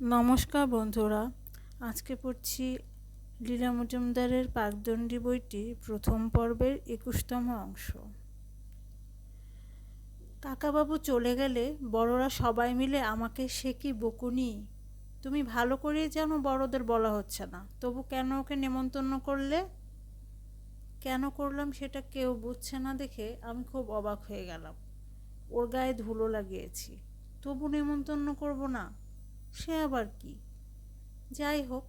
নমস্কার বন্ধুরা, আজকে পড়ছি লীলা মজুমদারের পাকদণ্ডী বইটি প্রথম পর্বের একুশতম অংশ। কাকাবাবু চলে গেলে বড়রা সবাই মিলে আমাকে, সে কি বকুনি? তুমি ভালো করেই যেন বড়দের বলা হচ্ছে না। তবু কেন ওকে নেমন্তন্ন করলে? কেন করলাম সেটা কেউ বুঝছে না দেখে আমি খুব অবাক হয়ে গেলাম। ওর গায়ে ধুলো লাগিয়েছি। তবু নেমন্তন্ন করব না? সে আবার কি? যাই হোক,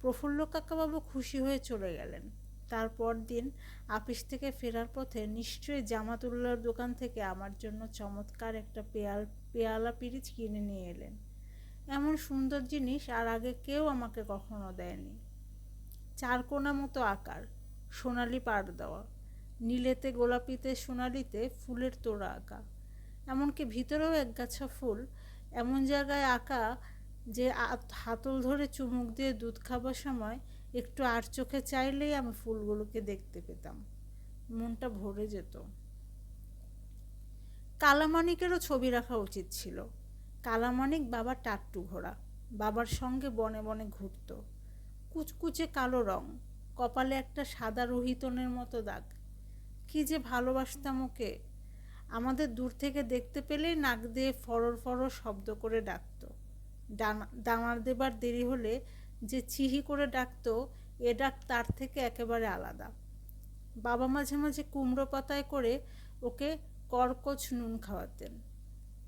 প্রফুল্ল কাকাবাবু খুশি হয়ে চলে গেলেন। তারপর দিন আপিস থেকে ফেরার পথে নিশ্চয়ই জামাতুল্লার দোকান থেকে আমার জন্য চমৎকার একটা পেয়াল, পেয়ালা পিরিচ কিনে নিয়ে এলেন। এমন সুন্দর জিনিস আর আগে কেউ আমাকে কখনো দেয়নি। চারকোনা মতো আকার, সোনালি পাড় দেওয়া, নীলেতে গোলাপিতে সোনালিতে ফুলের তোড়া আঁকা, এমনকি ভিতরেও একগাছা ফুল, এমন জায়গায় আঁকা যে হাতল ধরে চুমুক দিয়ে দুধ খাবার সময় একটু আর চোখে চাইলেই আমি ফুলগুলোকে দেখতে পেতাম। মনটা ভরে যেত। কালামানিকেরও ছবি রাখা উচিত ছিল। কালামানিক বাবার টাট্টু ঘোড়া। বাবার সঙ্গে বনে বনে ঘুরত। কুচকুচে কালো রং। কপালে একটা সাদা রোহিতনের মতো দাগ। কি যে ভালোবাসতাম ওকে। আমাদের দূর থেকে দেখতে পেলেই নাক দিয়ে ফরর ফরর শব্দ করে ডাকতো দানার দেবার দেরি হলে যে চিহি করে ডাকতো, এ ডাক তার থেকে একেবারে আলাদা। বাবা মাঝে মাঝে কুমড়ো পাতায় করে ওকে করকচ নুন খাওয়াতেন।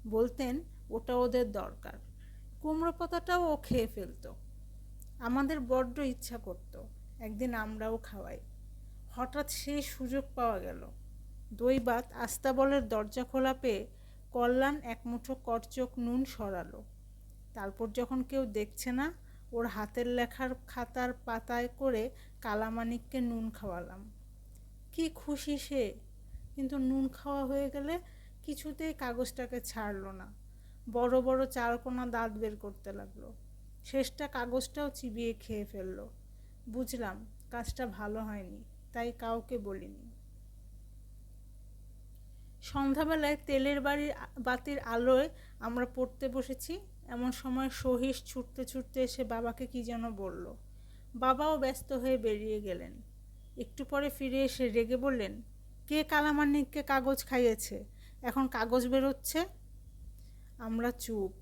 বলতেন, ওটা ওদের দরকার। কুমড়ো পাতাটাও ও খেয়ে ফেলতো। আমাদের বড্ড ইচ্ছা করতো, একদিন আমরাও খাওয়াই। হঠাৎ সেই সুযোগ পাওয়া গেল। দই বাত আস্তাবলের দরজা খোলা পেয়ে কল্যাণ এক মুঠো করচোক নুন সরালো। তারপর যখন কেউ দেখছে না, ওর হাতের লেখার খাতার পাতায় করে কালামানিককে নুন খাওয়ালাম। কি খুশি সে! কিন্তু নুন খাওয়া হয়ে গেলে কিছুতেই কাগজটাকে ছাড়লো না। বড় বড় চারকোনা দাঁত বের করতে লাগল। শেষটা কাগজটাও চিবিয়ে খেয়ে ফেলল। বুঝলাম কাজটা ভালো হয়নি, তাই কাউকে বলিনি। সন্ধ্যাবেলায় তেলের বাড়ির বাতির আলোয় আমরা পড়তে বসেছি। এমন সময় সহিস ছুটতে ছুটতে এসে বাবাকে কি যেন বলল। বাবাও ব্যস্ত হয়ে বেরিয়ে গেলেন। একটু পরে ফিরে এসে রেগে বললেন, কে কালামান্নিককে কাগজ খাইয়েছে? এখন কাগজ বেরোচ্ছে? আমরা চুপ,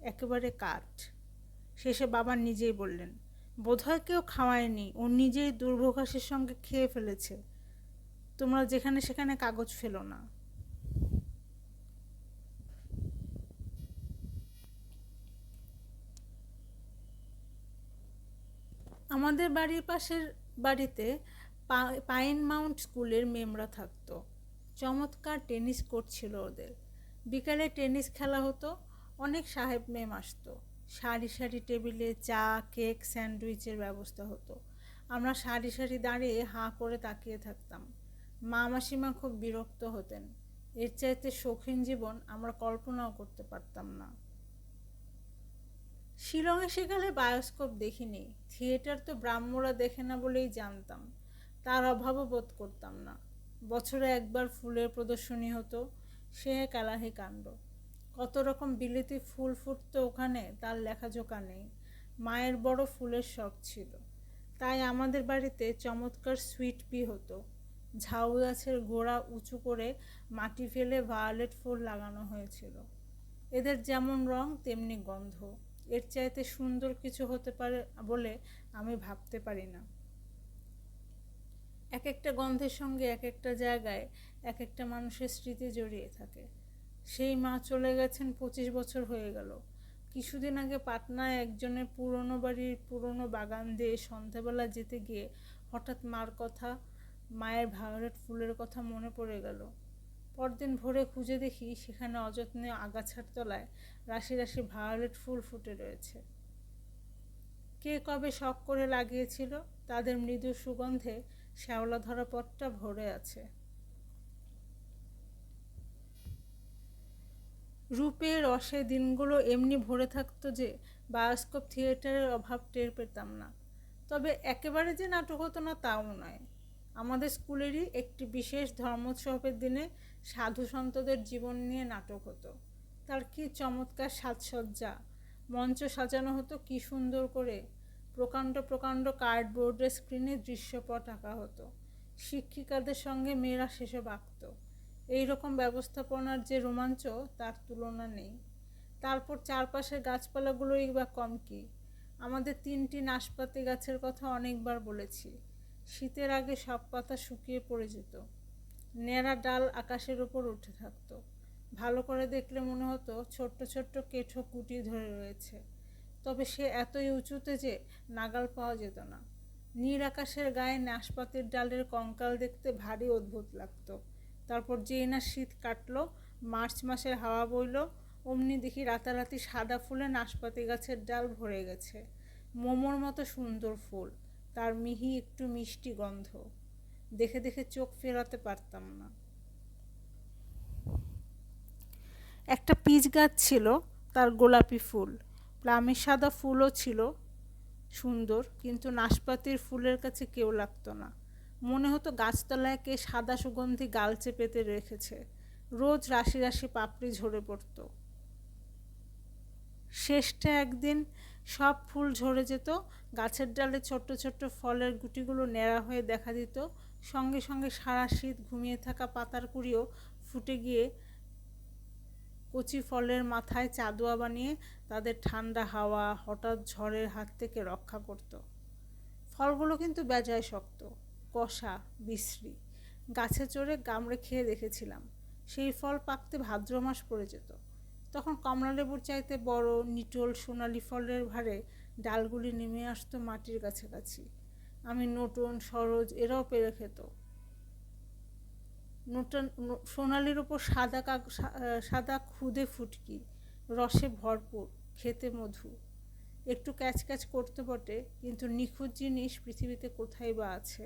একেবারে কাঠ। শেষে বাবা নিজেই বললেন, বোধহয় কেউ খাওয়ায়নি, ও নিজেই দুর্ভোগাসের সঙ্গে খেয়ে ফেলেছে। তোমরা যেখানে সেখানে কাগজ ফেলো না। আমাদের বাড়ির পাশের বাড়িতে পাইন মাউন্ট স্কুলের মেমরা থাকতো। চমৎকার টেনিস কোর্ট ছিল ওদের। বিকালে টেনিস খেলা হতো, অনেক সাহেব মেম আসতো। সারি সারি টেবিলে চা, কেক, স্যান্ডউইচের ব্যবস্থা হতো। আমরা সারি সারি দাঁড়িয়ে হাঁ করে তাকিয়ে থাকতাম। মা মাসিমা খুব বিরক্ত হতেন। এর চাইতে শৌখিন জীবন আমরা কল্পনাও করতে পারতাম না। শিলংয়ে সেখানে বায়োস্কোপ দেখিনি। থিয়েটার তো ব্রাহ্মরা দেখে না বলেই জানতাম। তার অভাবও বোধ করতাম না। বছরে একবার ফুলের প্রদর্শনী হতো, সে কালাহি কাণ্ড। কত রকম বিলিতি ফুল ফুটতো ওখানে, তার লেখাজোকা নেই। মায়ের বড় ফুলের শখ ছিল। তাই আমাদের বাড়িতে চমৎকার সুইট পি হতো। ঝাউ গাছের গোড়া উঁচু করে মাটি ফেলে ভায়োলেট ফুল লাগানো হয়েছিল। এদের যেমন রং, তেমনি গন্ধ। এর চাইতে সুন্দর কিছু হতে পারে বলে আমি ভাবতে পারি না। এক একটা গন্ধের সঙ্গে এক একটা জায়গায় এক একটা মানুষের স্মৃতি জড়িয়ে থাকে। সেই মা চলে গেছেন পঁচিশ বছর হয়ে গেল। কিছুদিন আগে পাটনায় একজনের পুরনো বাড়ির পুরনো বাগান দিয়ে সন্ধ্যাবেলা যেতে গিয়ে হঠাৎ মার কথা, মায়ের ভায়োলেট ফুলের কথা মনে পড়ে গেল। পরদিন ভোরে খুঁজে দেখি সেখানে অযত্নে আগাছার তলায় রাশি রাশি ভায়োলেট ফুল ফুটে রয়েছে। কে কবে শখ করে লাগিয়েছিল? তাদের মৃদু সুগন্ধে শ্যাওলা ধরা পথটা ভরে আছে। রূপে রসে দিনগুলো এমনি ভরে থাকতো যে বায়োস্কোপ থিয়েটারের অভাব টের পেতাম না। তবে একেবারে যে নাটক হতো না, তাও নয়। আমাদের স্কুলেরই একটি বিশেষ ধর্মোৎসবের দিনে সাধু সন্তদের জীবন নিয়ে নাটক হতো। তার কি চমৎকার সাজসজ্জা। মঞ্চ সাজানো হতো কি সুন্দর করে। প্রকাণ্ড প্রকাণ্ড কার্ডবোর্ডের স্ক্রিনে দৃশ্যপট আঁকা হতো। শিক্ষিকাদের সঙ্গে মেয়েরা সেসব আঁকত। এইরকম ব্যবস্থাপনার যে রোমাঞ্চ, তার তুলনা নেই। তারপর চারপাশের গাছপালাগুলোই বা কম কি? আমাদের তিনটি নাশপাতি গাছের কথা অনেকবার বলেছি। শীতের আগে সব পাতা শুকিয়ে পড়ে যেত। নেড়া ডাল আকাশের ওপর উঠে থাকতো। ভালো করে দেখলে মনে হতো ছোট্ট ছোট্ট কেঠো কুটি ধরে রয়েছে। তবে সে এতই উঁচুতে যে নাগাল পাওয়া যেত না। নীল আকাশের গায়ে নাশপাতির ডালের কঙ্কাল দেখতে ভারী অদ্ভুত লাগতো। তারপর যেই না শীত কাটলো, মার্চ মাসের হাওয়া বইল, অমনি দেখি রাতারাতি সাদা ফুলে নাশপাতি গাছের ডাল ভরে গেছে। মোমোর মতো সুন্দর ফুল। তার মিহি একটু মিষ্টি গন্ধ। দেখে দেখে চোখ ফেরাতে পারতাম না। একটা পিচ গাছ ছিল, তার গোলাপি ফুল। প্লামের সাদা ফুলও ছিল সুন্দর, কিন্তু নাশপাতির ফুলের কাছে কেউ লাগতো না। মনে হতো গাছতলায় কে সাদা সুগন্ধি গালচে পেতে রেখেছে। রোজ রাশি রাশি পাপড়ি ঝরে পড়তো। শেষটা একদিন সব ফুল ঝরে যেত। গাছের ডালে ছোট্ট ছোট্ট ফলের গুটিগুলো ন্যাড়া হয়ে দেখা দিত। সঙ্গে সঙ্গে সারা শীত ঘুমিয়ে থাকা পাতার কুড়িও ফুটে গিয়ে কচি ফলের মাথায় চাদুয়া বানিয়ে তাদের ঠান্ডা হাওয়া, হঠাৎ ঝড়ের হাত থেকে রক্ষা করত। ফলগুলো কিন্তু বেজায় শক্ত, কষা, বিশ্রী। গাছে চড়ে গামড়ে খেয়ে দেখেছিলাম। সেই ফল পাকতে ভাদ্র মাস পড়ে যেত। তখন কমলালেবুর চাইতে বড় নিটোল সোনালি ফলের ভারে ডালগুলি নেমে আসতো মাটির কাছাকাছি। আমি নটন, সরোজ এরাও পেরে খেত। নতুন সোনালির ওপর সাদা কাক সাদা খুদে ফুটকি, রসে ভরপুর, খেতে মধু। একটু ক্যাচ ক্যাচ করতে বটে, কিন্তু নিখুঁত জিনিস পৃথিবীতে কোথায় বা আছে?